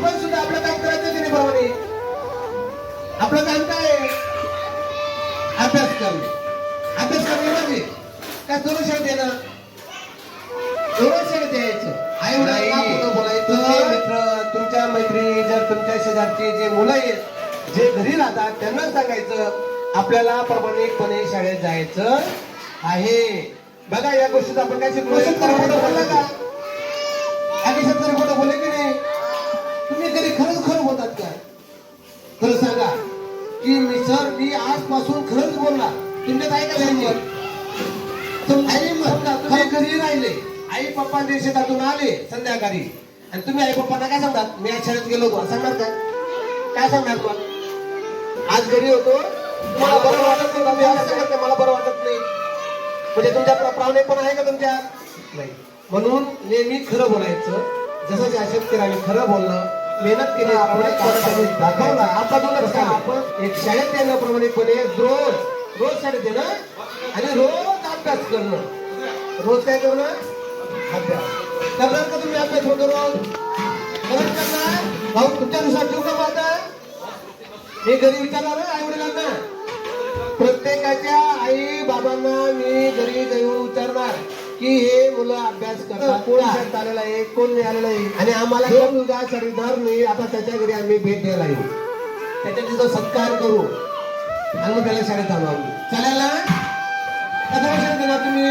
आपण सुद्धा आपलं काम करायचं की नाही प्रमाणे आपलं काम काय अभ्यास करणे. अभ्यास करणे म्हणजे काय? देणं. द्यायचं. आई. वडिलांना पुढं तुमचे बोलायचं मित्र तुमच्या मैत्री जर तुमच्या शेजारची जे मुलं आहेत जे घरी राहतात त्यांना सांगायचं आपल्याला प्रामाणिकपणे शाळेत जायचं आहे. बघा या गोष्टीत आपण काय शिकलो? का खरं सांगा की मी सर मी आजपासून खरंच बोलला तुमच्यात आहे का नाही तर आई घरी राहिले. आई पप्पा ते शेतातून आले संध्याकाळी. आणि तुम्ही आई पप्पांना काय सांगतात? मी आज शाळेत गेलो होतो. सांगणार का काय सांगणार मग आज घरी होतो. मला बरं वाटत नव्हतं मी असं सांगत मला बरं वाटत नाही. म्हणजे तुमच्या प्रावणे पण आहे का तुमच्या? नाही. म्हणून नेहमी खरं बोलायचं. जसं ज्या शेतकऱ्याने खरं बोललं मेहनत केली आपण आपण दाखवला. दोनच आपण एक शाळेत येणं प्रामाणिकपणे रोज रोज शाळेत येणं आणि रोज अभ्यास करणं. रोज काय करणं? अभ्यास. करणार का तुम्ही अभ्यास होतो रोज? करत करणार भाऊ तुमच्यानुसार जीव का पाहता मी घरी विचारणार आई वडिलांना प्रत्येकाच्या आई बाबांना मी घरी जाऊन विचारणार. की हे मुलं अभ्यास करतात कोण? शेत आलेला आहे? कोण नाही आलेला आहे? आणि आम्हाला जो मुलगा शरीरदार नाही आता त्याच्या घरी आम्ही भेट द्यायला येऊ. त्याच्या तिथं सत्कार करू. आणि मग त्याला शाळेत आणू आम्ही. चालेल ना? कसा शाळेत तुम्ही.